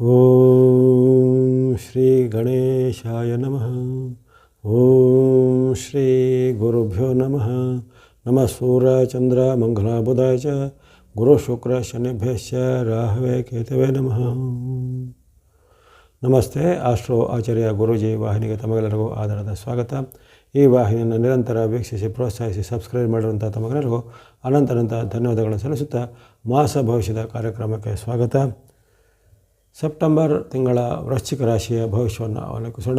ಓಂ ಶ್ರೀ ಗಣೇಶಾಯ ನಮಃ. ಓಂ ಶ್ರೀ ಗುರುಭ್ಯೋ ನಮಃ. ನಮಃ ಸೂರ್ಯ ಚಂದ್ರ ಮಂಗಲ ಚ. ಗುರು ಶುಕ್ರ ಶನಿಭ್ಯಶ್ಚ ರಾಹವೇ ಕೇತವೇ ನಮಃ. ನಮಸ್ತೆ, ಆಸ್ಟ್ರೋ ಆಚಾರ್ಯ ಗುರೂಜಿ ವಾಹಿನಿಗೆ ತಮಗೆಲ್ಲರಿಗೂ ಆಧಾರದ ಸ್ವಾಗತ. ಈ ವಾಹಿನಿಯನ್ನು ನಿರಂತರ ವೀಕ್ಷಿಸಿ, ಪ್ರೋತ್ಸಾಹಿಸಿ, ಸಬ್ಸ್ಕ್ರೈಬ್ ಮಾಡಿರುವಂಥ ತಮಗೆಲ್ಲರಿಗೂ ಅನಂತನಂತ ಧನ್ಯವಾದಗಳನ್ನು ಸಲ್ಲಿಸುತ್ತಾ ಮಾಸ ಭವಿಷ್ಯದ ಕಾರ್ಯಕ್ರಮಕ್ಕೆ ಸ್ವಾಗತ. ಸೆಪ್ಟೆಂಬರ್ ತಿಂಗಳ ವೃಶ್ಚಿಕ ರಾಶಿಯ ಭವಿಷ್ಯವನ್ನು ಅವಲೋಕಿಸೋಣ.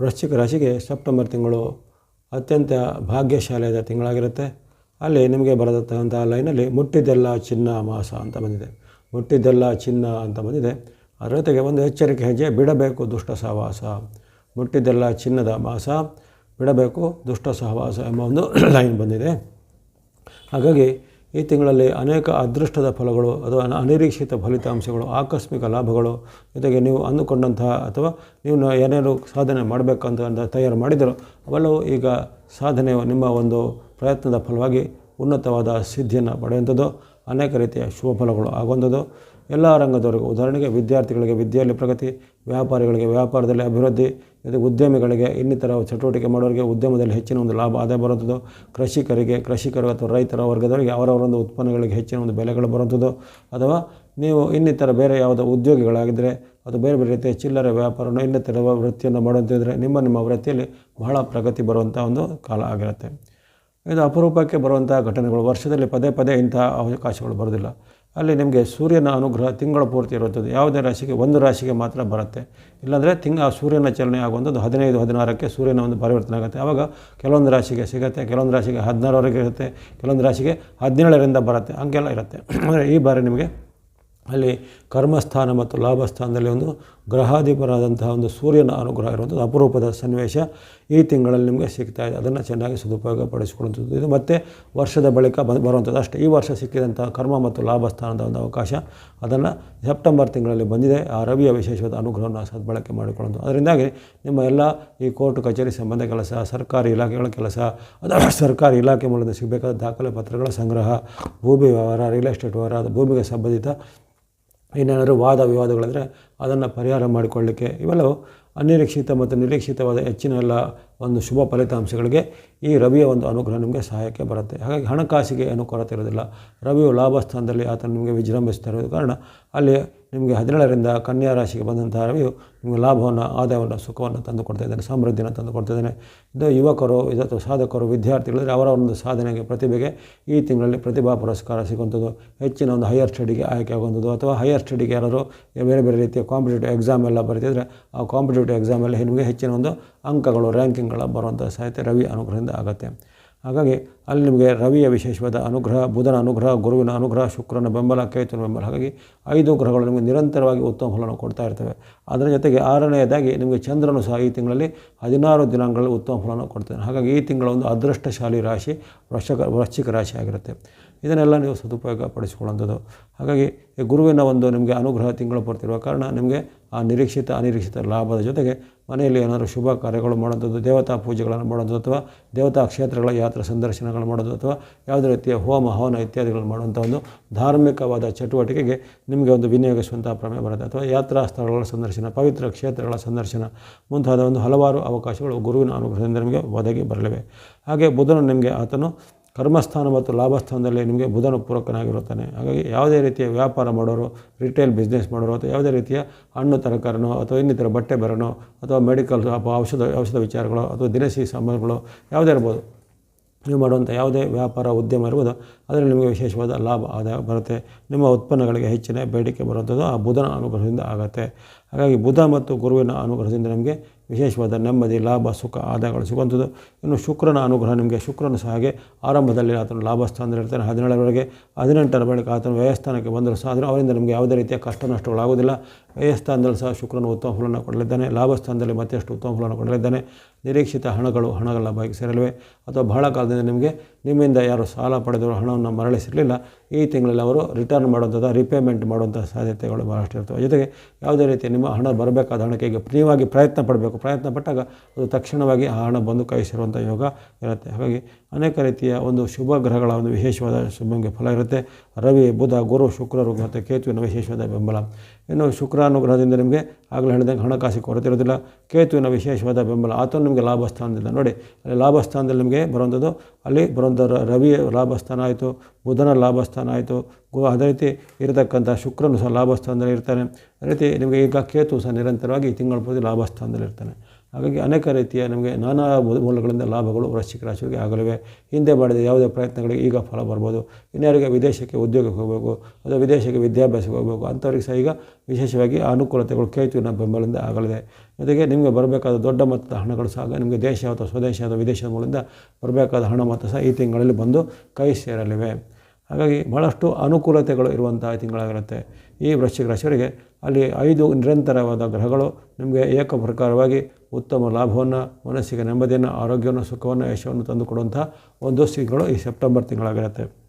ವೃಶ್ಚಿಕ ರಾಶಿಗೆ ಸೆಪ್ಟೆಂಬರ್ ತಿಂಗಳು ಅತ್ಯಂತ ಭಾಗ್ಯಶಾಲಿಯಾದ ತಿಂಗಳಾಗಿರುತ್ತೆ. ಅಲ್ಲಿ ನಿಮಗೆ ಬರತಕ್ಕಂಥ ಲೈನಲ್ಲಿ ಮುಟ್ಟಿದ್ದೆಲ್ಲ ಚಿನ್ನ, ಮಾಸ ಅಂತ ಬಂದಿದೆ. ಮುಟ್ಟಿದ್ದೆಲ್ಲ ಚಿನ್ನ ಅಂತ ಬಂದಿದೆ. ಅದರ ಜೊತೆಗೆ ಒಂದು ಎಚ್ಚರಿಕೆ ಹೆಜ್ಜೆ, ಬಿಡಬೇಕು ದುಷ್ಟ ಸಹವಾಸ. ಮುಟ್ಟಿದ್ದೆಲ್ಲ ಚಿನ್ನದ ಮಾಸ, ಬಿಡಬೇಕು ದುಷ್ಟ ಸಹವಾಸ ಎಂಬ ಒಂದು ಲೈನ್ ಬಂದಿದೆ. ಹಾಗಾಗಿ ಈ ತಿಂಗಳಲ್ಲಿ ಅನೇಕ ಅದೃಷ್ಟದ ಫಲಗಳು ಅಥವಾ ಅನಿರೀಕ್ಷಿತ ಫಲಿತಾಂಶಗಳು, ಆಕಸ್ಮಿಕ ಲಾಭಗಳು ಜೊತೆಗೆ ನೀವು ಅಂದುಕೊಂಡಂತಹ ಅಥವಾ ನೀವು ಏನೇನು ಸಾಧನೆ ಮಾಡಬೇಕಂತ ತಯಾರು ಮಾಡಿದರೂ ಅವೆಲ್ಲವೂ ಈಗ ಸಾಧನೆಯು ನಿಮ್ಮ ಒಂದು ಪ್ರಯತ್ನದ ಫಲವಾಗಿ ಉನ್ನತವಾದ ಸಿದ್ಧಿಯನ್ನು ಪಡೆಯುವಂಥದ್ದು. ಅನೇಕ ರೀತಿಯ ಶುಭ ಫಲಗಳು ಆಗುವಂಥದ್ದು. ಎಲ್ಲ ರಂಗದವರಿಗೂ, ಉದಾಹರಣೆಗೆ ವಿದ್ಯಾರ್ಥಿಗಳಿಗೆ, ವಿದ್ಯೆಯಲ್ಲಿ ಪ್ರಗತಿ, ವ್ಯಾಪಾರಿಗಳಿಗೆ, ವ್ಯಾಪಾರದಲ್ಲಿ ಅಭಿವೃದ್ಧಿ, ಇದು ಉದ್ಯಮಿಗಳಿಗೆ, ಇನ್ನಿತರ ಚಟುವಟಿಕೆ ಮಾಡೋರಿಗೆ ಉದ್ಯಮದಲ್ಲಿ ಹೆಚ್ಚಿನ ಒಂದು ಲಾಭ ಆದಾಯ ಬರುವಂಥದ್ದು. ಕೃಷಿಕರಿಗೆ, ಕೃಷಿಕರು ಅಥವಾ ರೈತರ ವರ್ಗದವರಿಗೆ ಅವರವರೊಂದು ಉತ್ಪನ್ನಗಳಿಗೆ ಹೆಚ್ಚಿನ ಒಂದು ಬೆಲೆಗಳು ಬರುವಂಥದ್ದು. ಅಥವಾ ನೀವು ಇನ್ನಿತರ ಬೇರೆ ಯಾವುದೋ ಉದ್ಯೋಗಿಗಳಾಗಿದ್ದರೆ, ಅದು ಬೇರೆ ಬೇರೆ ರೀತಿಯ ಚಿಲ್ಲರೆ ವ್ಯಾಪಾರವನ್ನು, ಇನ್ನಿತರ ವೃತ್ತಿಯನ್ನು ಮಾಡುತ್ತಿದ್ದರೆ ನಿಮ್ಮ ನಿಮ್ಮ ವೃತ್ತಿಯಲ್ಲಿ ಬಹಳ ಪ್ರಗತಿ ಬರುವಂಥ ಒಂದು ಕಾಲ ಆಗಿರುತ್ತೆ. ಇದು ಅಪರೂಪಕ್ಕೆ ಬರುವಂಥ ಘಟನೆಗಳು. ವರ್ಷದಲ್ಲಿ ಪದೇ ಪದೇ ಇಂತಹ ಅವಕಾಶಗಳು ಬರೋದಿಲ್ಲ ಅಲ್ಲಿ ನಿಮಗೆ ಸೂರ್ಯನ ಅನುಗ್ರಹ ತಿಂಗಳ ಪೂರ್ತಿ ಇರುತ್ತದೆ. ಯಾವುದೇ ರಾಶಿಗೆ ಒಂದು ರಾಶಿಗೆ ಮಾತ್ರ ಬರುತ್ತೆ. ಇಲ್ಲಾಂದರೆ ತಿಂಗ, ಸೂರ್ಯನ ಚಲನೆ ಆಗುವಂಥದ್ದು ಹದಿನೈದು, ಹದಿನಾರಕ್ಕೆ ಸೂರ್ಯನ ಒಂದು ಪರಿವರ್ತನೆ ಆಗುತ್ತೆ. ಆವಾಗ ಕೆಲವೊಂದು ರಾಶಿಗೆ ಸಿಗುತ್ತೆ, ಕೆಲವೊಂದು ರಾಶಿಗೆ ಹದಿನಾರವರೆಗೆ ಇರುತ್ತೆ, ಕೆಲವೊಂದು ರಾಶಿಗೆ ಹದಿನೇಳರಿಂದ ಬರುತ್ತೆ. ಹಂಗೆಲ್ಲ ಇರುತ್ತೆ. ಅಂದರೆ ಈ ಬಾರಿ ನಿಮಗೆ ಅಲ್ಲಿ ಕರ್ಮಸ್ಥಾನ ಮತ್ತು ಲಾಭಸ್ಥಾನದಲ್ಲಿ ಒಂದು ಗ್ರಹಾಧಿಪರಾದಂತಹ ಒಂದು ಸೂರ್ಯನ ಅನುಗ್ರಹ ಇರುವಂಥದ್ದು, ಅಪರೂಪದ ಸನ್ನಿವೇಶ ಈ ತಿಂಗಳಲ್ಲಿ ನಿಮಗೆ ಸಿಗ್ತಾ ಇದೆ. ಅದನ್ನು ಚೆನ್ನಾಗಿ ಸದುಪಯೋಗ ಪಡಿಸಿಕೊಳ್ಳುವಂಥದ್ದು ಇದು. ಮತ್ತೆ ವರ್ಷದ ಬಳಿಕ ಬಂದು ಬರುವಂಥದ್ದು ಅಷ್ಟೇ. ಈ ವರ್ಷ ಸಿಕ್ಕಿದಂಥ ಕರ್ಮ ಮತ್ತು ಲಾಭಸ್ಥಾನದ ಒಂದು ಅವಕಾಶ ಅದನ್ನು ಸೆಪ್ಟೆಂಬರ್ ತಿಂಗಳಲ್ಲಿ ಬಂದಿದೆ. ಆ ರವಿಯ ವಿಶೇಷವಾದ ಅನುಗ್ರಹವನ್ನು ಸದ್ಬಳಕೆ ಮಾಡಿಕೊಳ್ಳೋದು ಅದರಿಂದಾಗಿ ನಿಮ್ಮ ಎಲ್ಲ ಈ ಕೋರ್ಟ್, ಕಚೇರಿ ಸಂಬಂಧ ಕೆಲಸ ಸರ್ಕಾರಿ ಇಲಾಖೆಗಳ ಕೆಲಸ ಅಥವಾ ಸರ್ಕಾರಿ ಇಲಾಖೆ ಮೂಲಕ ಸಿಗಬೇಕಾದ ದಾಖಲೆ ಪತ್ರಗಳ ಸಂಗ್ರಹ, ಭೂಮಿ ವ್ಯವಹಾರ ರಿಯಲ್ ಎಸ್ಟೇಟ್ ವ್ಯವಹಾರ ಭೂಮಿಗೆ ಸಂಬಂಧಿತ ಇನ್ನೇನಾದರೂ ವಾದ ವಿವಾದಗಳಂದರೆ ಅದನ್ನು ಪರಿಹಾರ ಮಾಡಿಕೊಳ್ಳಿಕ್ಕೆ ಇವೆಲ್ಲವೂ ಅನಿರೀಕ್ಷಿತ ಮತ್ತು ನಿರೀಕ್ಷಿತವಾದ ಹೆಚ್ಚಿನ ಎಲ್ಲ ಒಂದು ಶುಭ ಫಲಿತಾಂಶಗಳಿಗೆ ಈ ರವಿಯ ಒಂದು ಅನುಗ್ರಹ ನಿಮಗೆ ಸಹಾಯಕ್ಕೆ ಬರುತ್ತೆ. ಹಾಗಾಗಿ ಹಣಕಾಸಿಗೆ ಏನು ಕೊರತೆ ಇರೋದಿಲ್ಲ. ರವಿಯು ಲಾಭಸ್ಥಾನದಲ್ಲಿ ಆತನು ನಿಮಗೆ ವಿಜೃಂಭಿಸ್ತಾ ಇರೋದು ಕಾರಣ ಅಲ್ಲಿ ನಿಮಗೆ ಹದಿನೇಳರಿಂದ ಕನ್ಯಾ ರಾಶಿಗೆ ಬಂದಂತಹ ರವಿಯು ನಿಮಗೆ ಲಾಭವನ್ನು, ಆದಾಯವನ್ನು, ಸುಖವನ್ನು ತಂದು ಕೊಡ್ತಾ ಇದ್ದಾನೆ, ಸಮೃದ್ಧಿಯನ್ನು ತಂದು ಕೊಡ್ತಾ ಇದ್ದಾನೆ. ಇದು ಯುವಕರು ಇದು ಸಾಧಕರು, ವಿದ್ಯಾರ್ಥಿಗಳಿದ್ರೆ ಅವರ ಒಂದು ಸಾಧನೆಗೆ, ಪ್ರತಿಭೆಗೆ ಈ ತಿಂಗಳಲ್ಲಿ ಪ್ರತಿಭಾ ಪುರಸ್ಕಾರ ಸಿಗುವಂಥದ್ದು. ಹೆಚ್ಚಿನ ಒಂದು ಹೈಯರ್ ಸ್ಟಡಿಗೆ ಆಯ್ಕೆ ಆಗುವಂಥದ್ದು. ಅಥವಾ ಹೈಯರ್ ಸ್ಟಡಿಗೆ ಯಾರಾದರೂ ಬೇರೆ ಬೇರೆ ರೀತಿಯ ಕಾಂಪಿಟೇಟಿವ್ ಎಕ್ಸಾಮ್ ಎಲ್ಲ ಬರೀತಿದ್ರೆ ಆ ಕಾಂಪಿಟೇಟಿವ್ ಎಕ್ಸಾಮಲ್ಲಿ ನಿಮಗೆ ಹೆಚ್ಚಿನ ಒಂದು ಅಂಕಗಳು, ರ್ಯಾಂಕಿಂಗ್ಗಳ ಬರುವಂಥ ಸಾಹಿತ್ಯ ರವಿ ಅನುಗ್ರಹದಿಂದ ಆಗುತ್ತೆ. ಹಾಗಾಗಿ ಅಲ್ಲಿ ನಿಮಗೆ ರವಿಯ ವಿಶೇಷವಾದ ಅನುಗ್ರಹ, ಬುಧನ ಅನುಗ್ರಹ, ಗುರುವಿನ ಅನುಗ್ರಹ, ಶುಕ್ರನ ಬೆಂಬಲ, ಕೇತುವಿನ ಬೆಂಬಲ, ಹಾಗಾಗಿ ಐದು ಗ್ರಹಗಳು ನಿಮಗೆ ನಿರಂತರವಾಗಿ ಉತ್ತಮ ಫಲವನ್ನು ಕೊಡ್ತಾ ಇರ್ತವೆ. ಅದರ ಜೊತೆಗೆ ಆರನೆಯದಾಗಿ ನಿಮಗೆ ಚಂದ್ರನು ಸಹ ಈ ತಿಂಗಳಲ್ಲಿ ಹದಿನಾರು ದಿನಗಳಲ್ಲಿ ಉತ್ತಮ ಫಲವನ್ನು ಕೊಡ್ತಾನೆ. ಹಾಗಾಗಿ ಈ ತಿಂಗಳ ಒಂದು ಅದೃಷ್ಟಶಾಲಿ ರಾಶಿ ವೃಶ್ಚಿಕ ವೃಶ್ಚಿಕ ರಾಶಿ ಆಗಿರುತ್ತೆ. ಇದನ್ನೆಲ್ಲ ನೀವು ಸದುಪಯೋಗ ಪಡಿಸಿಕೊಳ್ಳುವಂಥದ್ದು. ಹಾಗಾಗಿ ಈ ಗುರುವಿನ ಒಂದು ನಿಮಗೆ ಅನುಗ್ರಹ ತಿಂಗಳು ಬರ್ತಿರುವ ಕಾರಣ ನಿಮಗೆ ಆ ನಿರೀಕ್ಷಿತ, ಅನಿರೀಕ್ಷಿತ ಲಾಭದ ಜೊತೆಗೆ ಮನೆಯಲ್ಲಿ ಏನಾದರೂ ಶುಭ ಕಾರ್ಯಗಳು ಮಾಡುವಂಥದ್ದು ದೇವತಾ ಪೂಜೆಗಳನ್ನು ಮಾಡೋದು ಅಥವಾ ದೇವತಾ ಕ್ಷೇತ್ರಗಳ ಯಾತ್ರಾ ಸಂದರ್ಶನಗಳು ಮಾಡೋದು ಅಥವಾ ಯಾವುದೇ ರೀತಿಯ ಹೋಮ, ಹವನ ಇತ್ಯಾದಿಗಳನ್ನು ಮಾಡುವಂಥ ಒಂದು ಧಾರ್ಮಿಕವಾದ ಚಟುವಟಿಕೆಗೆ ನಿಮಗೆ ಒಂದು ವಿನಿಯೋಗಿಸುವಂಥ ಪ್ರಮೇಯ ಬರುತ್ತೆ. ಅಥವಾ ಯಾತ್ರಾ ಸ್ಥಳಗಳ ಸಂದರ್ಶನ, ಪವಿತ್ರ ಕ್ಷೇತ್ರಗಳ ಸಂದರ್ಶನ, ಮುಂತಾದ ಒಂದು ಹಲವಾರು ಅವಕಾಶಗಳು ಗುರುವಿನ ಅನುಗ್ರಹದಿಂದ ನಿಮಗೆ ಒದಗಿ ಬರಲಿವೆ. ಹಾಗೆ ಬುಧನು ನಿಮಗೆ ಆತನು ಕರ್ಮಸ್ಥಾನ ಮತ್ತು ಲಾಭಸ್ಥಾನದಲ್ಲಿ ನಿಮಗೆ ಬುಧನ ಪೂರಕನಾಗಿರುತ್ತಾನೆ ಹಾಗಾಗಿ ಯಾವುದೇ ರೀತಿಯ ವ್ಯಾಪಾರ ಮಾಡೋರು ರಿಟೇಲ್ ಬಿಸ್ನೆಸ್ ಮಾಡೋರು ಅಥವಾ ಯಾವುದೇ ರೀತಿಯ ಹಣ್ಣು ತರಕಾರಿನೋ ಅಥವಾ ಇನ್ನಿತರ ಬಟ್ಟೆ ಬರನೋ ಅಥವಾ ಮೆಡಿಕಲ್ ಔಷಧ ಔಷಧ ವಿಚಾರಗಳು ಅಥವಾ ದಿನಸಿ ಸಾಮಾನುಗಳು ಯಾವುದೇ ಇರ್ಬೋದು. ನೀವು ಮಾಡುವಂಥ ಯಾವುದೇ ವ್ಯಾಪಾರ, ಉದ್ಯಮ ಇರ್ಬೋದು, ಅದರಲ್ಲಿ ನಿಮಗೆ ವಿಶೇಷವಾದ ಲಾಭ, ಆದಾಯ ಬರುತ್ತೆ. ನಿಮ್ಮ ಉತ್ಪನ್ನಗಳಿಗೆ ಹೆಚ್ಚಿನ ಬೇಡಿಕೆ ಬರುವಂಥದ್ದು ಆ ಬುಧನ ಅನುಗ್ರಹದಿಂದ ಆಗುತ್ತೆ. ಹಾಗಾಗಿ ಬುಧ ಮತ್ತು ಗುರುವಿನ ಅನುಗ್ರಹದಿಂದ ನಿಮಗೆ ವಿಶೇಷವಾದ ನೆಮ್ಮದಿ, ಲಾಭ, ಸುಖ, ಆದಾಯಗಳು ಸಿಗುವಂಥದ್ದು. ಇನ್ನು ಶುಕ್ರನ ಅನುಗ್ರಹ ನಿಮಗೆ, ಶುಕ್ರನು ಸಹ ಹಾಗೆ ಆರಂಭದಲ್ಲಿ ಆತನು ಲಾಭಸ್ಥಾನದಲ್ಲಿರ್ತಾನೆ ಹದಿನೇಳರವರೆಗೆ ಹದಿನೆಂಟರ ಬಳಿಕ ಆತನು ವ್ಯಯಸ್ಥಾನಕ್ಕೆ ಬಂದರೂ ಸಹ ಆದರೂ ಅವರಿಂದ ನಿಮಗೆ ಯಾವುದೇ ರೀತಿಯ ಕಷ್ಟ ನಷ್ಟಗಳಾಗುವುದಿಲ್ಲ ವ್ಯಯಸ್ಥಾನದಲ್ಲಿ ಸಹ ಶುಕ್ರನು ಉತ್ತಮ ಫಲವನ್ನು ಕೊಡಲಿದ್ದಾನೆ. ಲಾಭಸ್ಥಾನದಲ್ಲಿ ಮತ್ತಷ್ಟು ಉತ್ತಮ ಫಲವನ್ನು ಕೊಡಲಿದ್ದಾನೆ. ನಿರೀಕ್ಷಿತ ಹಣಗಳು, ಹಣಗಳ ಬಾಯಿಗೆ ಸೇರಲಿವೆ. ಅಥವಾ ಬಹಳ ಕಾಲದಿಂದ ನಿಮಗೆ ನಿಮ್ಮಿಂದ ಯಾರು ಸಾಲ ಪಡೆದವರು ಹಣವನ್ನು ಮರಳಿಸಿರಲಿಲ್ಲ. ಈ ತಿಂಗಳಲ್ಲಿ ಅವರು ರಿಟರ್ನ್ ಮಾಡುವಂಥದ್ದು ರಿಪೇಮೆಂಟ್ ಮಾಡುವಂಥ ಸಾಧ್ಯತೆಗಳು ಬಹಳಷ್ಟು ಇರ್ತವೆ. ಜೊತೆಗೆ ಯಾವುದೇ ರೀತಿ ನಿಮ್ಮ ಹಣ ಬರಬೇಕಾದ ಹಣಕ್ಕೆ ಈಗ ನೀವಾಗಿ ಪ್ರಯತ್ನ ಪಡಬೇಕು. ಪ್ರಯತ್ನ ಪಟ್ಟಾಗ ಅದು ತಕ್ಷಣವಾಗಿ ಆ ಹಣ ಬಂದು ಕೈ ಯೋಗ ಇರುತ್ತೆ. ಹಾಗಾಗಿ ಅನೇಕ ರೀತಿಯ ಒಂದು ಶುಭ ಗ್ರಹಗಳ ಒಂದು ವಿಶೇಷವಾದ ಶುಭಂಗೆ ಫಲ ಇರುತ್ತೆ. ರವಿ, ಬುಧ, ಗುರು, ಶುಕ್ರರು ಮತ್ತು ಕೇತುವಿನ ವಿಶೇಷವಾದ ಬೆಂಬಲ. ಇನ್ನು ಶುಕ್ರ ಶುಕ್ರಾನುಗ್ರಹದಿಂದ ನಿಮಗೆ ಆಗಲೇ ಹೇಳಿದಂಗೆ ಹಣಕಾಸಿಗೆ ಕೊರತೆ ಇರೋದಿಲ್ಲ. ಕೇತುವಿನ ವಿಶೇಷವಾದ ಬೆಂಬಲ, ಆತನು ನಿಮಗೆ ಲಾಭಸ್ಥಾನದಿಂದ ನೋಡಿ, ಅಲ್ಲಿ ಲಾಭಸ್ಥಾನದಲ್ಲಿ ನಿಮಗೆ ಬರುವಂಥದ್ದು, ಅಲ್ಲಿ ಬರುವಂಥ ರ- ರವಿ ಲಾಭಸ್ಥಾನ ಆಯಿತು, ಬುಧನ ಲಾಭಸ್ಥಾನ ಆಯಿತು ಗು ಅದೇ ರೀತಿ ಇರತಕ್ಕಂಥ ಶುಕ್ರನು ಸಹ ಲಾಭಸ್ಥಾನದಲ್ಲಿ ಇರ್ತಾನೆ ಅದೇ ರೀತಿ ನಿಮಗೆ ಈಗ ಕೇತು ಸಹ ನಿರಂತರವಾಗಿ ತಿಂಗಳ ಪೂರ್ತಿ ಲಾಭಸ್ಥಾನದಲ್ಲಿ ಇರ್ತಾನೆ ಹಾಗಾಗಿ ಅನೇಕ ರೀತಿಯ ನಮಗೆ ನಾನಾ ಮೂಲಗಳಿಂದ ಲಾಭಗಳು ವೃಶ್ಚಿಕ ರಾಶಿಗೆ ಆಗಲಿವೆ. ಹಿಂದೆ ಮಾಡಿದ ಯಾವುದೇ ಪ್ರಯತ್ನಗಳಿಗೆ ಈಗ ಫಲ ಬರ್ಬೋದು. ಇನ್ಯಾರಿಗೆ ವಿದೇಶಕ್ಕೆ ಉದ್ಯೋಗಕ್ಕೆ ಹೋಗಬೇಕು ಅಥವಾ ವಿದೇಶಕ್ಕೆ ವಿದ್ಯಾಭ್ಯಾಸಕ್ಕೆ ಹೋಗಬೇಕು, ಅಂಥವ್ರಿಗೆ ಸಹ ಈಗ ವಿಶೇಷವಾಗಿ ಅನುಕೂಲತೆಗಳು ಕೇತುವಿನ ಬೆಂಬಲದಿಂದ ಆಗಲಿದೆ. ಜೊತೆಗೆ ನಿಮಗೆ ಬರಬೇಕಾದ ದೊಡ್ಡ ಮೊತ್ತದ ಹಣಗಳು ಸಹ ನಿಮಗೆ ದೇಶ ಅಥವಾ ಸ್ವದೇಶ ಅಥವಾ ವಿದೇಶದ ಮೂಲದಿಂದ ಬರಬೇಕಾದ ಹಣ ಮೊತ್ತ ಸಹ ಈ ತಿಂಗಳಲ್ಲಿ ಬಂದು ಕೈ ಸೇರಲಿವೆ. ಹಾಗಾಗಿ ಭಾಳಷ್ಟು ಅನುಕೂಲತೆಗಳು ಇರುವಂತಹ ತಿಂಗಳಾಗಿರುತ್ತೆ. ಈ ವೃಶ್ಚಿಕ ರಾಶಿಯವರಿಗೆ ಅಲ್ಲಿ ಐದು ನಿರಂತರವಾದ ಗ್ರಹಗಳು ನಿಮಗೆ ಏಕ ಪ್ರಕಾರವಾಗಿ ಉತ್ತಮ ಲಾಭವನ್ನು, ಮನಸ್ಸಿಗೆ ನೆಮ್ಮದಿಯನ್ನು, ಆರೋಗ್ಯವನ್ನು, ಸುಖವನ್ನು, ಯಶವನ್ನು ತಂದುಕೊಡುವಂಥ ಒಂದು ಸ್ಥಿತಿಗಳು ಈ ಸೆಪ್ಟೆಂಬರ್ ತಿಂಗಳಾಗಿರುತ್ತೆ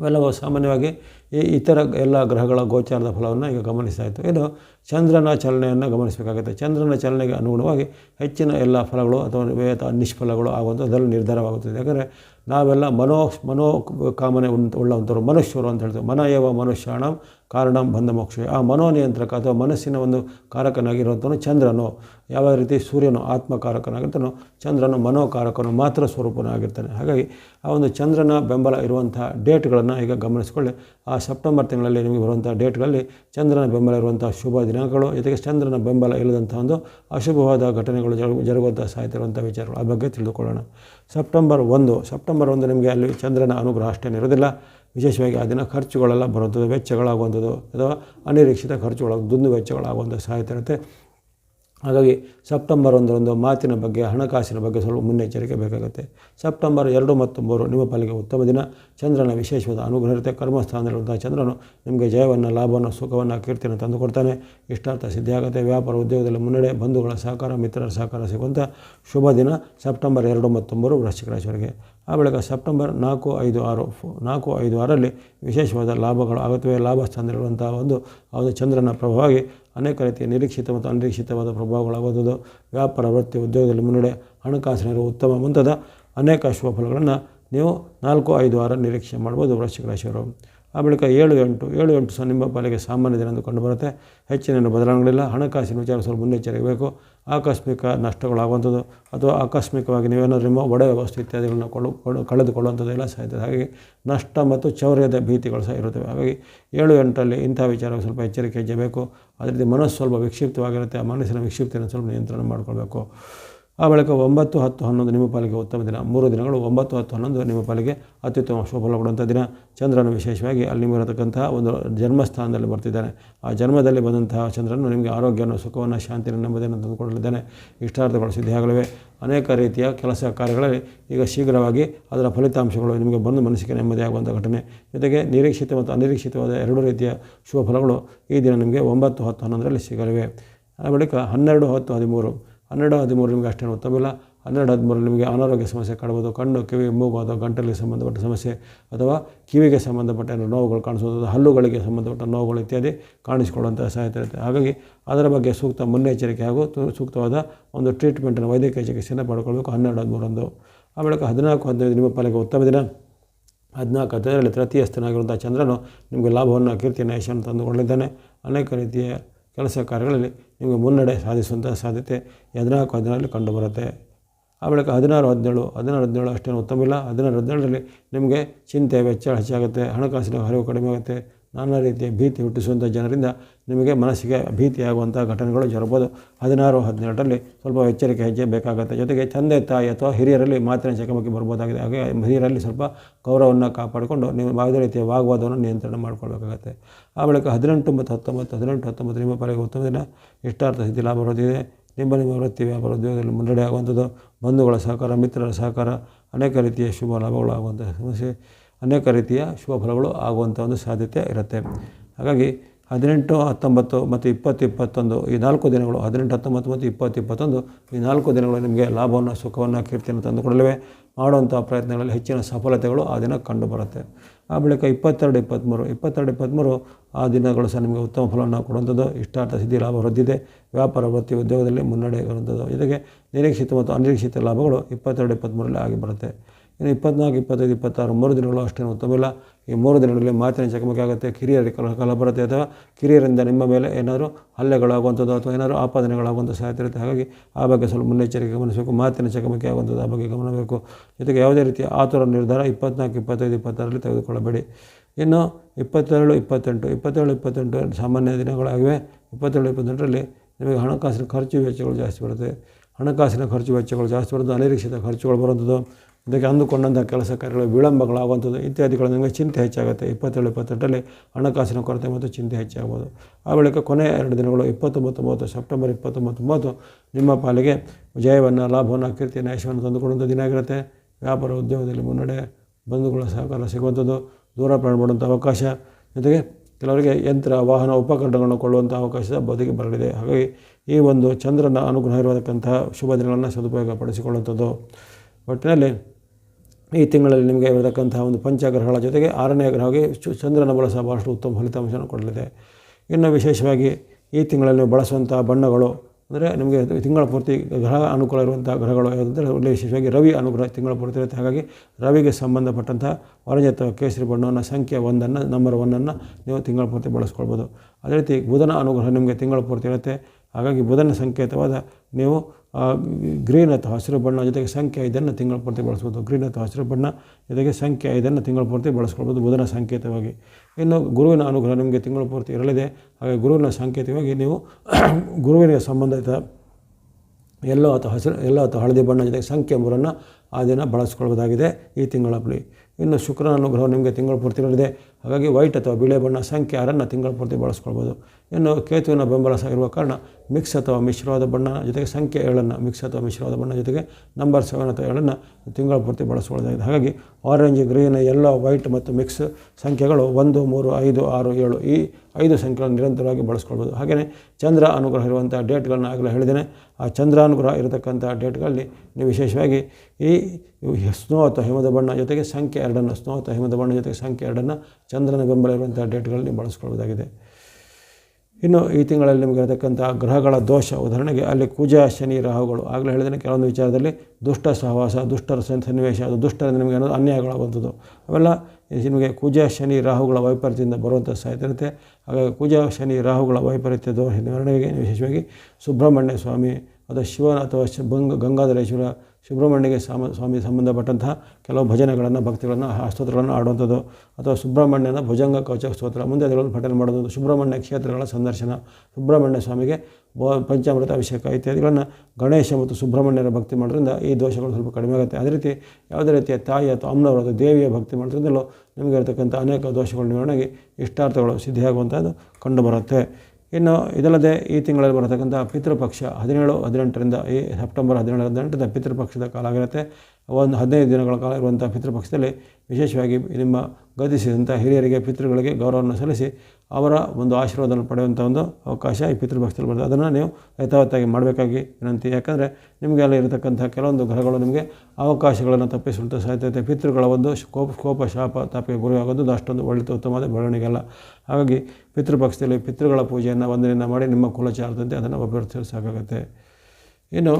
ಇವೆಲ್ಲವೂ ಸಾಮಾನ್ಯವಾಗಿ ಈ ಇತರ ಎಲ್ಲ ಗ್ರಹಗಳ ಗೋಚಾರದ ಫಲವನ್ನು ಈಗ ಗಮನಿಸಾಯಿತು ಇದು ಚಂದ್ರನ ಚಲನೆಯನ್ನು ಗಮನಿಸಬೇಕಾಗುತ್ತೆ. ಚಂದ್ರನ ಚಲನೆಗೆ ಅನುಗುಣವಾಗಿ ಹೆಚ್ಚಿನ ಎಲ್ಲ ಫಲಗಳು ಅಥವಾ ವೇತ, ನಿಷ್ಫಲಗಳು ಆಗುವಂಥ ಅದರಲ್ಲಿ ನಿರ್ಧಾರವಾಗುತ್ತದೆ. ಯಾಕಂದರೆ ನಾವೆಲ್ಲ ಮನೋ ಮನೋ ಕಾಮನೆ ಉಳ್ಳವಂಥವ್ರು ಮನುಷ್ಯರು ಅಂತ ಹೇಳ್ತೇವೆ. ಮನ ಏವ ಮನುಷ್ಯಾಣ ಕಾರಣ ಬಂಧ ಮೋಕ್ಷ. ಆ ಮನೋನಿಯಂತ್ರಕ ಅಥವಾ ಮನಸ್ಸಿನ ಒಂದು ಕಾರಕನಾಗಿರುವಂಥವನು ಚಂದ್ರನು. ಯಾವ ರೀತಿ ಸೂರ್ಯನು ಆತ್ಮಕಾರಕನಾಗಿರ್ತಾನೋ ಚಂದ್ರನು ಮನೋಕಾರಕನು ಮಾತ್ರ ಸ್ವರೂಪನಾಗಿರ್ತಾನೆ. ಹಾಗಾಗಿ ಆ ಒಂದು ಚಂದ್ರನ ಬೆಂಬಲ ಇರುವಂಥ ಡೇಟ್ಗಳನ್ನು ಈಗ ಗಮನಿಸಿಕೊಳ್ಳಿ. ಆ ಸೆಪ್ಟೆಂಬರ್ ತಿಂಗಳಲ್ಲಿ ನಿಮಗೆ ಬರುವಂಥ ಡೇಟ್ಗಳಲ್ಲಿ ಚಂದ್ರನ ಬೆಂಬಲ ಇರುವಂಥ ಶುಭ ದಿನಾಂಕಗಳು, ಜೊತೆಗೆ ಚಂದ್ರನ ಬೆಂಬಲ ಇಲ್ಲದಂಥ ಒಂದು ಅಶುಭವಾದ ಘಟನೆಗಳು ಜರುಗು ಜರುಗುವಂಥ ಇರುವಂಥ ವಿಚಾರಗಳು. ಆ ಬಗ್ಗೆ ತಿಳಿದುಕೊಳ್ಳೋಣ. ಸೆಪ್ಟೆಂಬರ್ ಒಂದು. ಸೆಪ್ಟೆಂಬರ್ ಒಂದು ನಿಮಗೆ ಅಲ್ಲಿ ಚಂದ್ರನ ಅನುಗ್ರಹ ಅಷ್ಟೇನು ಇರೋದಿಲ್ಲ ವಿಶೇಷವಾಗಿ ಆ ದಿನ ಖರ್ಚುಗಳೆಲ್ಲ ಬರುವಂಥದ್ದು, ವೆಚ್ಚಗಳಾಗುವಂಥದ್ದು, ಅಥವಾ ಅನಿರೀಕ್ಷಿತ ಖರ್ಚುಗಳಾಗ ದುಂದು ವೆಚ್ಚಗಳಾಗುವಂಥ ಸಾಧ್ಯತೆ ಇರುತ್ತೆ. ಹಾಗಾಗಿ ಸೆಪ್ಟೆಂಬರ್ ಒಂದರಂದು ಮಾತಿನ ಬಗ್ಗೆ, ಹಣಕಾಸಿನ ಬಗ್ಗೆ ಸ್ವಲ್ಪ ಮುನ್ನೆಚ್ಚರಿಕೆ ಬೇಕಾಗುತ್ತೆ. ಸೆಪ್ಟೆಂಬರ್ ಎರಡು ಮತ್ತು ಮೂರು ನಿಮ್ಮ ಪಾಲಿಗೆ ಉತ್ತಮ ದಿನ. ಚಂದ್ರನ ವಿಶೇಷವಾದ ಅನುಗ್ರಹ ಇರುತ್ತೆ. ಕರ್ಮಸ್ಥಾನದಲ್ಲಿರುವಂಥ ಚಂದ್ರನು ನಿಮಗೆ ಜಯವನ್ನು, ಲಾಭವನ್ನು, ಸುಖವನ್ನು, ಕೀರ್ತಿಯನ್ನು ತಂದುಕೊಡ್ತಾನೆ ಇಷ್ಟಾರ್ಥ ಸಿದ್ಧಿಯಾಗುತ್ತೆ ವ್ಯಾಪಾರ ಉದ್ಯೋಗದಲ್ಲಿ ಮುನ್ನಡೆ, ಬಂಧುಗಳ ಸಹಕಾರ, ಮಿತ್ರರ ಸಹಕಾರ ಸಿಗುವಂಥ ಶುಭ ದಿನ ಸೆಪ್ಟೆಂಬರ್ ಎರಡು ಮತ್ತು ಮೂರು ವೃಶ್ಚಿಕ ರಾಶಿಯವರಿಗೆ. ಆ ಬಳಿಕ ಸೆಪ್ಟೆಂಬರ್ ನಾಲ್ಕು ಐದು ಆರು ನಾಲ್ಕು ಐದು ಆರಲ್ಲಿ ವಿಶೇಷವಾದ ಲಾಭಗಳು ಆಗುತ್ತವೆ. ಲಾಭ ಸ್ಥಾನದಲ್ಲಿರುವಂಥ ಒಂದು ಒಂದು ಚಂದ್ರನ ಪ್ರಭಾವವಾಗಿ ಅನೇಕ ರೀತಿಯ ನಿರೀಕ್ಷಿತ ಮತ್ತು ಅನಿರೀಕ್ಷಿತವಾದ ಪ್ರಭಾವಗಳಾಗುವುದು. ವ್ಯಾಪಾರ, ವೃತ್ತಿ, ಉದ್ಯೋಗದಲ್ಲಿ ಮುನ್ನಡೆ, ಹಣಕಾಸಿನ ಉತ್ತಮ ಮುಂತಾದ ಅನೇಕ ಶುಭ ನೀವು ನಾಲ್ಕು ಐದು ಆರು ನಿರೀಕ್ಷೆ ಮಾಡ್ಬೋದು ವೃಶ್ಚಿಕ ರಾಶಿಯವರು. ಆ ಬಳಿಕ ಏಳು ಎಂಟು ಏಳು ಎಂಟು ಸಹ ನಿಮ್ಮ ಪಾಲಿಗೆ ಸಾಮಾನ್ಯ ದಿನ ಎಂದು ಕಂಡುಬರುತ್ತೆ. ಹೆಚ್ಚಿನ ಬದಲಾವಣೆಗಳಿಲ್ಲ. ಹಣಕಾಸಿನ ವಿಚಾರ ಸ್ವಲ್ಪ ಮುನ್ನೆಚ್ಚರಿಕೆ ಬೇಕು ಆಕಸ್ಮಿಕ ನಷ್ಟಗಳಾಗುವಂಥದ್ದು ಅಥವಾ ಆಕಸ್ಮಿಕವಾಗಿ ನೀವೇನಾದ್ರು ನಿಮ್ಮ ಒಡೆ ವ್ಯವಸ್ಥೆ ಇತ್ಯಾದಿಗಳನ್ನ ಕೊಳ್ಳು ಕೊಳ್ಳು ಕಳೆದುಕೊಳ್ಳುವಂಥದ್ದು ಎಲ್ಲ ಸಾಧ್ಯತೆ ಹಾಗಾಗಿ ನಷ್ಟ ಮತ್ತು ಚೌರ್ಯದ ಭೀತಿಗಳು ಸಹ ಇರುತ್ತವೆ. ಹಾಗಾಗಿ ಏಳು ಎಂಟರಲ್ಲಿ ಇಂಥ ವಿಚಾರ ಸ್ವಲ್ಪ ಎಚ್ಚರಿಕೆ ಹೆಜ್ಜಬೇಕು ಅದರಿಂದ ಮನಸ್ಸು ಸ್ವಲ್ಪ ವಿಕ್ಷಿಪ್ತವಾಗಿರುತ್ತೆ. ಆ ಮನಸ್ಸಿನ ವಿಕ್ಷಿಪ್ತಿಯನ್ನು ಸ್ವಲ್ಪ ನಿಯಂತ್ರಣ ಮಾಡಿಕೊಳ್ಬೇಕು. ಆ ಬಳಿಕ ಒಂಬತ್ತು ಹತ್ತು ಹನ್ನೊಂದು ನಿಮ್ಮ ಪಾಲಿಗೆ ಉತ್ತಮ ದಿನ. ಮೂರು ದಿನಗಳು ಒಂಬತ್ತು ಹತ್ತು ಹನ್ನೊಂದು ನಿಮ್ಮ ಪಾಲಿಗೆ ಅತ್ಯುತ್ತಮ ಶೋಭಲ ಕೊಡುವಂಥ ದಿನ. ಚಂದ್ರನು ವಿಶೇಷವಾಗಿ ಅಲ್ಲಿ ನಿಮಗಿರತಕ್ಕಂತಹ ಒಂದು ಜನ್ಮಸ್ಥಾನದಲ್ಲಿ ಬರ್ತಿದ್ದಾನೆ. ಆ ಜನ್ಮದಲ್ಲಿ ಬಂದಂತಹ ಚಂದ್ರನು ನಿಮಗೆ ಆರೋಗ್ಯವನ್ನು, ಸುಖವನ್ನು, ಶಾಂತಿಯನ್ನು, ನೆಮ್ಮದಿಯನ್ನು ತಂದುಕೊಳ್ಳಲಿದ್ದಾನೆ ಇಷ್ಟಾರ್ಥಗಳು ಸಿದ್ಧಿಯಾಗಲಿವೆ. ಅನೇಕ ರೀತಿಯ ಕೆಲಸ ಕಾರ್ಯಗಳಲ್ಲಿ ಈಗ ಶೀಘ್ರವಾಗಿ ಅದರ ಫಲಿತಾಂಶಗಳು ನಿಮಗೆ ಬಂದು ಮನಸ್ಸಿಗೆ ನೆಮ್ಮದಿಯಾಗುವಂಥ ಘಟನೆ. ಜೊತೆಗೆ ನಿರೀಕ್ಷಿತ ಮತ್ತು ಅನಿರೀಕ್ಷಿತವಾದ ಎರಡು ರೀತಿಯ ಶುಭ ಈ ದಿನ ನಿಮಗೆ ಒಂಬತ್ತು ಹತ್ತು ಹನ್ನೊಂದರಲ್ಲಿ ಸಿಗಲಿವೆ. ಆ ಬಳಿಕ ಹನ್ನೆರಡು ಹತ್ತು ಹದಿಮೂರು. ಹನ್ನೆರಡು ಹದಿಮೂರು ನಿಮಗೆ ಅಷ್ಟೇನು ಉತ್ತಮಿಲ್ಲ ಹನ್ನೆರಡು ಹದಿಮೂರು ನಿಮಗೆ ಅನಾರೋಗ್ಯ ಸಮಸ್ಯೆ ಕಾಣ್ಬೋದು. ಕಣ್ಣು, ಕಿವಿ, ಮೂಗು ಅಥವಾ ಗಂಟಲಿಗೆ ಸಂಬಂಧಪಟ್ಟ ಸಮಸ್ಯೆ ಅಥವಾ ಕಿವಿಗೆ ಸಂಬಂಧಪಟ್ಟ ಏನೋ ನೋವುಗಳು ಕಾಣಿಸೋದು ಹಲ್ಲುಗಳಿಗೆ ಸಂಬಂಧಪಟ್ಟ ನೋವುಗಳು ಇತ್ಯಾದಿ ಕಾಣಿಸಿಕೊಳ್ಳುವಂಥ ಸಾಧ್ಯತೆ ಇರುತ್ತೆ. ಹಾಗಾಗಿ ಅದರ ಬಗ್ಗೆ ಸೂಕ್ತ ಮುನ್ನೆಚ್ಚರಿಕೆ ಹಾಗೂ ಸೂಕ್ತವಾದ ಒಂದು ಟ್ರೀಟ್ಮೆಂಟನ್ನು ವೈದ್ಯಕೀಯ ಚಿಕಿತ್ಸೆಯನ್ನು ಪಡ್ಕೊಳ್ಬೇಕು. ಹನ್ನೆರಡು ಹದಿಮೂರೊಂದು. ಆ ಬಳಿಕ ಹದಿನಾಲ್ಕು, ಹದಿನೈದು ನಿಮ್ಮ ಪಾಲಿಗೆ ಉತ್ತಮ ದಿನ. ಹದಿನಾಲ್ಕು, ಹದಿನೈದರಲ್ಲಿ ತೃತೀಯ ಸ್ಥಾನ ಚಂದ್ರನು ನಿಮಗೆ ಲಾಭವನ್ನು, ಕೀರ್ತಿಯನ್ನು, ಯಶವನ್ನು ತಂದುಕೊಳ್ಳಿದ್ದಾನೆ ಅನೇಕ ರೀತಿಯ ಕೆಲಸ ಕಾರ್ಯಗಳಲ್ಲಿ ನಿಮಗೆ ಮುನ್ನಡೆ ಸಾಧಿಸುವಂಥ ಸಾಧ್ಯತೆ ಹದಿನಾಲ್ಕು ಹದಿನಾರಲ್ಲಿ ಕಂಡುಬರುತ್ತೆ. ಆ ಬಳಿಕ ಹದಿನಾರು, ಹದಿನೇಳು ಹದಿನಾರು, ಹದಿನೇಳು ಅಷ್ಟೇನು ಉತ್ತಮ ಇಲ್ಲ. ಹದಿನಾರು, ಹದಿನೇಳರಲ್ಲಿ ನಿಮಗೆ ಚಿಂತೆ, ವೆಚ್ಚ ಹೆಚ್ಚಾಗುತ್ತೆ, ಹಣಕಾಸಿನ ಹರಿವು ಕಡಿಮೆ ಆಗುತ್ತೆ ನಾನಾ ರೀತಿಯ ಭೀತಿ ಹುಟ್ಟಿಸುವಂಥ ಜನರಿಂದ ನಿಮಗೆ ಮನಸ್ಸಿಗೆ ಭೀತಿಯಾಗುವಂಥ ಘಟನೆಗಳು ಜರಬೋದು ಹದಿನಾರು, ಹದಿನೆಂಟರಲ್ಲಿ ಸ್ವಲ್ಪ ಎಚ್ಚರಿಕೆ ಹೆಜ್ಜೆ ಬೇಕಾಗುತ್ತೆ. ಜೊತೆಗೆ ತಂದೆ, ತಾಯಿ ಅಥವಾ ಹಿರಿಯರಲ್ಲಿ ಮಾತಿನ ಚಕಮಕಿ ಬರ್ಬೋದಾಗಿದೆ. ಹಾಗೆ ಹಿರಿಯರಲ್ಲಿ ಸ್ವಲ್ಪ ಗೌರವವನ್ನು ಕಾಪಾಡಿಕೊಂಡು ನೀವು ಯಾವುದೇ ರೀತಿಯ ವಾಗ್ವಾದವನ್ನು ನಿಯಂತ್ರಣ ಮಾಡ್ಕೊಳ್ಬೇಕಾಗತ್ತೆ. ಆ ಬಳಿಕ ಹದಿನೆಂಟು ಮತ್ತು ಹತ್ತೊಂಬತ್ತು, ಹದಿನೆಂಟು, ಹತ್ತೊಂಬತ್ತು ನಿಮ್ಮ ಪಾಲಿಗೆ ಉತ್ತಮ ದಿನ. ಇಷ್ಟಾರ್ಥ ಸ್ಥಿತಿ ಲಾಭ ಬರೋದಿದೆ ನಿಮ್ಮ ನಿಮ್ಮ ವೃತ್ತಿ ವ್ಯಾಪಾರ ಉದ್ಯೋಗದಲ್ಲಿ ಮುನ್ನಡೆ ಆಗುವಂಥದ್ದು. ಬಂಧುಗಳ ಸಹಕಾರ, ಮಿತ್ರರ ಸಹಕಾರ, ಅನೇಕ ರೀತಿಯ ಶುಭ ಲಾಭಗಳು ಆಗುವಂಥ ಸಮಸ್ಯೆ. ಅನೇಕ ರೀತಿಯ ಶುಭ ಫಲಗಳು ಆಗುವಂಥ ಒಂದು ಸಾಧ್ಯತೆ ಇರುತ್ತೆ. ಹಾಗಾಗಿ ಹದಿನೆಂಟು, ಹತ್ತೊಂಬತ್ತು ಮತ್ತು ಇಪ್ಪತ್ತು ಇಪ್ಪತ್ತೊಂದು ಈ ನಾಲ್ಕು ದಿನಗಳು, ಹದಿನೆಂಟು, ಹತ್ತೊಂಬತ್ತು ಮತ್ತು ಇಪ್ಪತ್ತು ಇಪ್ಪತ್ತೊಂದು ಈ ನಾಲ್ಕು ದಿನಗಳು ನಿಮಗೆ ಲಾಭವನ್ನು, ಸುಖವನ್ನು, ಕೀರ್ತಿಯನ್ನು ತಂದುಕೊಡಲಿವೆ ಮಾಡುವಂಥ ಪ್ರಯತ್ನಗಳಲ್ಲಿ ಹೆಚ್ಚಿನ ಸಫಲತೆಗಳು ಆ ದಿನ ಕಂಡುಬರುತ್ತೆ ಆ ಬಳಿಕ ಇಪ್ಪತ್ತೆರಡು, ಇಪ್ಪತ್ತ್ಮೂರು ಇಪ್ಪತ್ತೆರಡು, ಇಪ್ಪತ್ತ್ಮೂರು ಆ ದಿನಗಳು ಸಹ ನಿಮಗೆ ಉತ್ತಮ ಫಲವನ್ನು ಕೊಡುವಂಥದ್ದು. ಇಷ್ಟಾರ್ಥ ಸಿದ್ಧಿ ಲಾಭ ವೃದ್ಧಿದೆ. ವ್ಯಾಪಾರ ವೃತ್ತಿ ಉದ್ಯೋಗದಲ್ಲಿ ಮುನ್ನಡೆ ಇರುವಂಥದ್ದು. ಜೊತೆಗೆ ನಿರೀಕ್ಷಿತ ಮತ್ತು ಅನಿರೀಕ್ಷಿತ ಲಾಭಗಳು ಇಪ್ಪತ್ತೆರಡು, ಇಪ್ಪತ್ತ್ಮೂರರಲ್ಲಿ ಆಗಿ ಬರುತ್ತೆ. ಇನ್ನು ಇಪ್ಪತ್ನಾಲ್ಕು, ಇಪ್ಪತ್ತೈದು, ಇಪ್ಪತ್ತಾರು, ಮೂರು ದಿನಗಳು ಅಷ್ಟೇನು ಉತ್ತಮವಿಲ್ಲ ಈ ಮೂರು ದಿನಗಳಲ್ಲಿ ಮಾತಿನ ಚಕಮಕಿ ಆಗುತ್ತೆ. ಕಿರಿಯರಿಗೆ ಕಲ ಕಲ ಬರುತ್ತೆ ಅಥವಾ ಕಿರಿಯರಿಂದ ನಿಮ್ಮ ಮೇಲೆ ಏನಾದರೂ ಹಲ್ಲೆಗಳಾಗುವಂಥದ್ದು ಅಥವಾ ಏನಾದರೂ ಆಪಾದನೆಗಳಾಗುವಂಥ ಸಾಧ್ಯತೆ ಇರುತ್ತೆ. ಹಾಗಾಗಿ ಆ ಬಗ್ಗೆ ಸ್ವಲ್ಪ ಮುನ್ನೆಚ್ಚರಿಕೆ ಗಮನಿಸಬೇಕು. ಮಾತಿನ ಚಕಮಕಿ ಆಗುವಂಥದ್ದು ಆ ಬಗ್ಗೆ ಗಮನಬೇಕು. ಜೊತೆಗೆ ಯಾವುದೇ ರೀತಿಯ ಆತುರ, ನಿರ್ಧಾರ ಇಪ್ಪತ್ನಾಲ್ಕು, ಇಪ್ಪತ್ತೈದು, ಇಪ್ಪತ್ತಾರರಲ್ಲಿ ತೆಗೆದುಕೊಳ್ಳಬೇಡಿ. ಇನ್ನು ಇಪ್ಪತ್ತೇಳು ಇಪ್ಪತ್ತೆಂಟು ಇಪ್ಪತ್ತೇಳು, ಇಪ್ಪತ್ತೆಂಟು ಸಾಮಾನ್ಯ ದಿನಗಳಾಗಿವೆ. ಇಪ್ಪತ್ತೇಳು ಇಪ್ಪತ್ತೆಂಟರಲ್ಲಿ ನಿಮಗೆ ಹಣಕಾಸಿನ ಖರ್ಚು ವೆಚ್ಚಗಳು ಜಾಸ್ತಿ ಬರುತ್ತೆ. ಹಣಕಾಸಿನ ಖರ್ಚು ವೆಚ್ಚಗಳು ಜಾಸ್ತಿ ಬರೋದು ಅನಿರೀಕ್ಷಿತ ಖರ್ಚುಗಳು ಬರುವಂಥದ್ದು ಅದಕ್ಕೆ ಅಂದುಕೊಂಡಂಥ ಕೆಲಸ ಕಾರ್ಯಗಳು, ವಿಳಂಬಗಳಾಗುವಂಥದ್ದು ಇತ್ಯಾದಿಗಳು ನಿಮಗೆ ಚಿಂತೆ ಹೆಚ್ಚಾಗುತ್ತೆ. ಇಪ್ಪತ್ತೇಳು, ಇಪ್ಪತ್ತೆಂಟರಲ್ಲಿ ಹಣಕಾಸಿನ ಕೊರತೆ ಮತ್ತು ಚಿಂತೆ ಹೆಚ್ಚಾಗ್ಬೋದು. ಆ ಬಳಿಕ ಕೊನೆಯ ಎರಡು ದಿನಗಳು ಇಪ್ಪತ್ತೊಂಬತ್ತು ಮೂವತ್ತು ಸೆಪ್ಟೆಂಬರ್ ಇಪ್ಪತ್ತೊಂಬತ್ತು ಮೂವತ್ತು ನಿಮ್ಮ ಪಾಲಿಗೆ ಜಯವನ್ನು ಲಾಭವನ್ನು ಕೀರ್ತಿಯನ್ನು ಯಶವನ್ನು ತಂದುಕೊಡುವಂಥ ದಿನ ಆಗಿರುತ್ತೆ. ವ್ಯಾಪಾರ ಉದ್ಯೋಗದಲ್ಲಿ ಮುನ್ನಡೆ ಬಂಧುಗಳ ಸಹಕಾರ ಸಿಗುವಂಥದ್ದು, ದೂರ ಪ್ರಯಾಣ ಮಾಡುವಂಥ ಅವಕಾಶ. ಜೊತೆಗೆ ಕೆಲವರಿಗೆ ಯಂತ್ರ, ವಾಹನ ಉಪಕರಣಗಳನ್ನು ಕೊಳ್ಳುವಂಥ ಅವಕಾಶ ಬದುಕಿ ಬರಲಿದೆ. ಹಾಗಾಗಿ ಈ ಒಂದು ಚಂದ್ರನ ಅನುಗ್ರಹ ಇರತಕ್ಕಂತಹ ಶುಭ ದಿನಗಳನ್ನು ಸದುಪಯೋಗ ಪಡಿಸಿಕೊಳ್ಳುವಂಥದ್ದು ಒಟ್ಟಿನಲ್ಲಿ ಈ ತಿಂಗಳಲ್ಲಿ ನಿಮಗೆ ಇರತಕ್ಕಂತಹ ಒಂದು ಪಂಚಗ್ರಹಗಳ ಜೊತೆಗೆ ಆರನೇ ಗ್ರಹವಾಗಿ ಚಂದ್ರನ ಬಳಸ ಬಹಳಷ್ಟು ಉತ್ತಮ ಫಲಿತಾಂಶವನ್ನು ಕೊಡಲಿದೆ. ಇನ್ನು ವಿಶೇಷವಾಗಿ ಈ ತಿಂಗಳಲ್ಲಿ ನೀವು ಬಳಸುವಂಥ ಬಣ್ಣಗಳು, ಅಂದರೆ ನಿಮಗೆ ತಿಂಗಳ ಪೂರ್ತಿ ಗ್ರಹ ಅನುಕೂಲ ಇರುವಂಥ ಗ್ರಹಗಳು ಯಾವುದಂದರೆ ಒಳ್ಳೆಯ ವಿಶೇಷವಾಗಿ ರವಿ ಅನುಗ್ರಹ ತಿಂಗಳ ಪೂರ್ತಿ ಇರುತ್ತೆ. ಹಾಗಾಗಿ ರವಿಗೆ ಸಂಬಂಧಪಟ್ಟಂಥ ಆರೆಂಜ್ ಅಥವಾ ಕೇಸರಿ ಬಣ್ಣವನ್ನು ಸಂಖ್ಯೆ ಒಂದನ್ನು ನಂಬರ್ ಒನ್ನನ್ನು ನೀವು ತಿಂಗಳ ಪೂರ್ತಿ ಬಳಸ್ಕೊಳ್ಬೋದು. ಅದೇ ರೀತಿ ಬುಧನ ಅನುಗ್ರಹ ನಿಮಗೆ ತಿಂಗಳ ಪೂರ್ತಿ ಇರುತ್ತೆ. ಹಾಗಾಗಿ ಬುಧನ ಸಂಕೇತವಾದ ನೀವು ಗ್ರೀನ್ ಅಥವಾ ಹಸಿರು ಬಣ್ಣ ಜೊತೆಗೆ ಸಂಖ್ಯೆ ಐದನ್ನು ತಿಂಗಳ ಪೂರ್ತಿ ಬಳಸ್ಬೋದು. ಗ್ರೀನ್ ಅಥವಾ ಹಸಿರು ಬಣ್ಣ ಜೊತೆಗೆ ಸಂಖ್ಯೆ ಐದನ್ನು ತಿಂಗಳ ಪೂರ್ತಿ ಬಳಸ್ಕೊಳ್ಬೋದು ಬುಧನ ಸಂಕೇತವಾಗಿ. ಇನ್ನು ಗುರುವಿನ ಅನುಗ್ರಹ ನಿಮಗೆ ತಿಂಗಳ ಪೂರ್ತಿ ಇರಲಿದೆ. ಹಾಗೆ ಗುರುವಿನ ಸಂಕೇತವಾಗಿ ನೀವು ಗುರುವಿನ ಸಂಬಂಧಿತ ಎಲ್ಲೋ ಅಥವಾ ಹಸಿರು, ಎಲ್ಲೋ ಅಥವಾ ಹಳದಿ ಬಣ್ಣ ಜೊತೆಗೆ ಸಂಖ್ಯೆ ಮೂರನ್ನು ಆ ದಿನ ಬಳಸ್ಕೊಳ್ಬೋದಾಗಿದೆ ಈ ತಿಂಗಳಲ್ಲಿ ಇನ್ನು ಶುಕ್ರನ ಅನುಗ್ರಹ ನಿಮಗೆ ತಿಂಗಳ ಪೂರ್ತಿ ಇರಲಿದೆ. ಹಾಗಾಗಿ ವೈಟ್ ಅಥವಾ ಬಿಳೆ ಬಣ್ಣ ಸಂಖ್ಯೆ ಆರನ್ನು ತಿಂಗಳ ಪೂರ್ತಿ ಬಳಸ್ಕೊಳ್ಬೋದು. ಇನ್ನು ಕೇತುವಿನ ಬೆಂಬಲ ಸಹ ಕಾರಣ ಮಿಕ್ಸ್ ಅಥವಾ ಮಿಶ್ರವಾದ ಬಣ್ಣ ಜೊತೆಗೆ ಸಂಖ್ಯೆ ಏಳನ್ನು ಮಿಕ್ಸ್ ಅಥವಾ ಮಿಶ್ರವಾದ ಬಣ್ಣ ಜೊತೆಗೆ ನಂಬರ್ ಸೆವೆನ್ ಅಥವಾ ಏಳನ್ನು ತಿಂಗಳ ಪೂರ್ತಿ ಬಳಸ್ಕೊಳ್ಳೋದಾಗಿದೆ ಹಾಗಾಗಿ ಆರೆಂಜ್ ಗ್ರೀನ್ ಎಲ್ಲೋ ವೈಟ್ ಮತ್ತು ಮಿಕ್ಸ್ ಸಂಖ್ಯೆಗಳು ಒಂದು, ಮೂರು, ಐದು, ಆರು, ಏಳು ಈ ಐದು ಸಂಖ್ಯೆಗಳನ್ನು ನಿರಂತರವಾಗಿ ಬಳಸ್ಕೊಳ್ಬೋದು. ಹಾಗೆಯೇ ಚಂದ್ರ ಅನುಗ್ರಹ ಇರುವಂಥ ಡೇಟ್ಗಳನ್ನ ಆಗಲೇ ಹೇಳಿದ್ದೇನೆ. ಆ ಚಂದ್ರ ಅನುಗ್ರಹ ಇರತಕ್ಕಂಥ ಡೇಟ್ಗಳಲ್ಲಿ ನೀವು ವಿಶೇಷವಾಗಿ ಈ ಸ್ನೋ ಅಥವಾ ಹಿಮದ ಬಣ್ಣ ಜೊತೆಗೆ ಸಂಖ್ಯೆ ಎರಡನ್ನು, ಸ್ನೋ ಅಥವಾ ಹಿಮದ ಬಣ್ಣ ಜೊತೆಗೆ ಸಂಖ್ಯೆ ಎರಡನ್ನು ಚಂದ್ರನ ಬೆಂಬಲ ಇರುವಂಥ ಡೇಟ್ಗಳಲ್ಲಿ ಬಳಸ್ಕೊಳ್ಬೋದಾಗಿದೆ. ಇನ್ನು ಈ ತಿಂಗಳಲ್ಲಿ ನಿಮಗೆ ಇರತಕ್ಕಂಥ ಗ್ರಹಗಳ ದೋಷ, ಉದಾಹರಣೆಗೆ ಅಲ್ಲಿ ಕುಜ, ಶನಿ, ರಾಹುಗಳು, ಆಗಲೇ ಹೇಳಿದ್ರೆ ಕೆಲವೊಂದು ವಿಚಾರದಲ್ಲಿ ದುಷ್ಟ ಸಹವಾಸ, ದುಷ್ಟರ ಸನ್- ಸನ್ನಿವೇಶ, ಅದು ದುಷ್ಟರಿಂದ ನಿಮಗೆ ಅನ್ನೋದು ಅನ್ಯಾಯಗಳಾಗುವಂಥದ್ದು ಅವೆಲ್ಲ ನಿಮಗೆ ಕುಜ, ಶನಿ, ರಾಹುಗಳ ವೈಪರೀತ್ಯದಿಂದ ಬರುವಂಥ ಸಾಧ್ಯತೆ ಇರುತ್ತೆ. ಹಾಗಾಗಿ ಕುಜ, ಶನಿ, ರಾಹುಗಳ ವೈಪರೀತ್ಯ ದೋಷ ನಿವಾರಣೆಗೆ ವಿಶೇಷವಾಗಿ ಸುಬ್ರಹ್ಮಣ್ಯ ಸ್ವಾಮಿ ಅಥವಾ ಶಿವ ಅಥವಾ ಬಂಗ ಗಂಗಾಧರೇಶ್ವರ ಸುಬ್ರಹ್ಮಣ್ಯಗೆ ಸಾಮ ಸ್ವಾಮಿ ಸಂಬಂಧಪಟ್ಟಂತಹ ಕೆಲವು ಭಜನೆಗಳನ್ನು, ಭಕ್ತಿಗಳನ್ನು, ಆ ಸ್ತೋತ್ರಗಳನ್ನು ಆಡುವಂಥದ್ದು ಅಥವಾ ಸುಬ್ರಹ್ಮಣ್ಯನ ಭುಜಂಗ ಕವಚ ಸ್ತೋತ್ರ, ಮುಂದೆ ಅದರಲ್ಲಿ ಪಠನ ಮಾಡೋದು ಸುಬ್ರಹ್ಮಣ್ಯ ಕ್ಷೇತ್ರಗಳ ಸಂದರ್ಶನ, ಸುಬ್ರಹ್ಮಣ್ಯ ಸ್ವಾಮಿಗೆ ಪಂಚಾಮೃತ ಅಭಿಷೇಕ ಇತ್ಯಾದಿಗಳನ್ನು ಗಣೇಶ ಮತ್ತು ಸುಬ್ರಹ್ಮಣ್ಯರ ಭಕ್ತಿ ಮಾಡೋದ್ರಿಂದ ಈ ದೋಷಗಳು ಸ್ವಲ್ಪ ಕಡಿಮೆ ಆಗುತ್ತೆ. ಅದೇ ರೀತಿ ಯಾವುದೇ ರೀತಿಯ ತಾಯಿ ಅಥವಾ ಅಮ್ಮನವರು ಅಥವಾ ದೇವಿಯ ಭಕ್ತಿ ಮಾಡೋದ್ರಿಂದಲೂ ನಿಮಗೆ ಇರತಕ್ಕಂಥ ಅನೇಕ ದೋಷಗಳ ನಿವಾರಣೆಗೆ ಇಷ್ಟಾರ್ಥಗಳು ಸಿದ್ಧಿಯಾಗುವಂಥದ್ದು ಕಂಡುಬರುತ್ತೆ ಇನ್ನು ಇದಲ್ಲದೆ ಈ ತಿಂಗಳಲ್ಲಿ ಬರತಕ್ಕಂಥ ಪಿತೃಪಕ್ಷ ಹದಿನೇಳು, ಹದಿನೆಂಟರಿಂದ ಈ ಸೆಪ್ಟೆಂಬರ್ ಹದಿನೇಳು ಹದಿನೆಂಟರಿಂದ ಪಿತೃಪಕ್ಷದ ಕಾಲ ಆಗಿರುತ್ತೆ ಒಂದು ಹದಿನೈದು ದಿನಗಳ ಕಾಲ ಇರುವಂಥ ಪಿತೃಪಕ್ಷದಲ್ಲಿ ವಿಶೇಷವಾಗಿ ನಿಮ್ಮ ಗದಿಸಿದಂಥ ಹಿರಿಯರಿಗೆ, ಪಿತೃಗಳಿಗೆ ಗೌರವವನ್ನು ಸಲ್ಲಿಸಿ ಅವರ ಒಂದು ಆಶೀರ್ವಾದವನ್ನು ಪಡೆಯುವಂಥ ಒಂದು ಅವಕಾಶ ಈ ಪಿತೃಪಕ್ಷದಲ್ಲಿ ಬರ್ತದೆ. ಅದನ್ನು ನೀವು ಯಥಾವತ್ತಾಗಿ ಮಾಡಬೇಕಾಗಿ ವಿನಂತಿ. ಯಾಕಂದರೆ ನಿಮಗೆ ಅಲ್ಲಿ ಇರತಕ್ಕಂಥ ಕೆಲವೊಂದು ಗ್ರಹಗಳು ನಿಮಗೆ ಅವಕಾಶಗಳನ್ನು ತಪ್ಪಿಸುವಂಥ ಸಾಧ್ಯತೆ. ಪಿತೃಗಳ ಒಂದು ಕೋಪ ಕೋಪ, ಶಾಪ, ತಾಪಿಗೆ ಗುರಿಯಾಗೋದು ಅಷ್ಟೊಂದು ಒಳ್ಳೆಯ ಉತ್ತಮವಾದ ಬೆಳವಣಿಗೆ ಅಲ್ಲ ಹಾಗಾಗಿ ಪಿತೃಪಕ್ಷದಲ್ಲಿ ಪಿತೃಗಳ ಪೂಜೆಯನ್ನು ಒಂದರಿಂದ ಮಾಡಿ ನಿಮ್ಮ ಕುಲಚಾರದಂತೆ ಅದನ್ನು ಅಭಿವೃದ್ಧಿಸಲು ಸಾಕಾಗುತ್ತೆ. ಇನ್ನು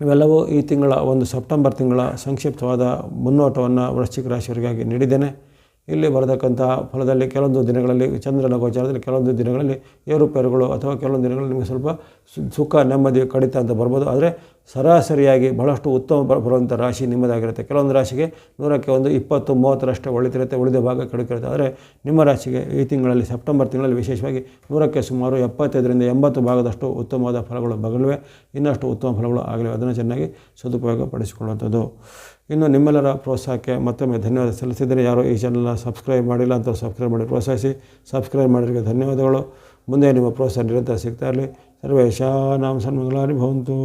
ಇವೆಲ್ಲವೂ ಈ ತಿಂಗಳ ಒಂದು ಸೆಪ್ಟೆಂಬರ್ ತಿಂಗಳ ಸಂಕ್ಷಿಪ್ತವಾದ ಮುನ್ನೋಟವನ್ನು ವೃಶ್ಚಿಕ ರಾಶಿಯವರಿಗಾಗಿ ನೀಡಿದ್ದೇನೆ. ಇಲ್ಲಿ ಬರತಕ್ಕಂಥ ಫಲದಲ್ಲಿ ಕೆಲವೊಂದು ದಿನಗಳಲ್ಲಿ, ಚಂದ್ರನ ಗೋಚಾರದಲ್ಲಿ ಕೆಲವೊಂದು ದಿನಗಳಲ್ಲಿ ಏರುಪೇರುಗಳು ಅಥವಾ ಕೆಲವೊಂದು ದಿನಗಳಲ್ಲಿ ನಿಮಗೆ ಸ್ವಲ್ಪ ಸುಖ, ನೆಮ್ಮದಿ, ಕಡಿತ ಅಂತ ಬರ್ಬೋದು. ಆದರೆ ಸರಾಸರಿಯಾಗಿ ಬಹಳಷ್ಟು ಉತ್ತಮ ಬರುವಂಥ ರಾಶಿ ನಿಮ್ಮದಾಗಿರುತ್ತೆ. ಕೆಲವೊಂದು ರಾಶಿಗೆ ನೂರಕ್ಕೆ ಒಂದು ಇಪ್ಪತ್ತು, ಮೂವತ್ತರಷ್ಟು ಒಳಿತಿರುತ್ತೆ, ಉಳಿದ ಭಾಗ ಕಡಿತಿರುತ್ತೆ ಆದರೆ ನಿಮ್ಮ ರಾಶಿಗೆ ಈ ತಿಂಗಳಲ್ಲಿ, ಸೆಪ್ಟೆಂಬರ್ ತಿಂಗಳಲ್ಲಿ ವಿಶೇಷವಾಗಿ ನೂರಕ್ಕೆ ಸುಮಾರು ಎಪ್ಪತ್ತೈದರಿಂದ ಎಂಬತ್ತು ಭಾಗದಷ್ಟು ಉತ್ತಮವಾದ ಫಲಗಳು ಬಗಲಿವೆ. ಇನ್ನಷ್ಟು ಉತ್ತಮ ಫಲಗಳು ಆಗಲಿವೆ. ಅದನ್ನು ಚೆನ್ನಾಗಿ ಸದುಪಯೋಗ ಪಡಿಸಿಕೊಳ್ಳುವಂಥದ್ದು ಇನ್ನು ನಿಮ್ಮೆಲ್ಲರ ಪ್ರೋತ್ಸಾಹಕ್ಕೆ ಮತ್ತೊಮ್ಮೆ ಧನ್ಯವಾದ ಸಲ್ಲಿಸಿದರೆ ಯಾರು ಈ ಚಾನಲ್ನ ಸಬ್ಸ್ಕ್ರೈಬ್ ಮಾಡಿಲ್ಲ ಅಂತ ಸಬ್ಸ್ಕ್ರೈಬ್ ಮಾಡಿ ಪ್ರೋತ್ಸಾಹಿಸಿ. ಸಬ್ಸ್ಕ್ರೈಬ್ ಮಾಡಿದ್ರಿಗೆ ಧನ್ಯವಾದಗಳು. ಮುಂದೆ ನಿಮ್ಮ ಪ್ರೋತ್ಸಾಹ ನಿರಂತರ ಸಿಗ್ತಾ ಇರಲಿ. ಸರ್ವೇಶಾನಾಂ ಸನ್ಮಂಗಲಾರಿ ಭವಂತು.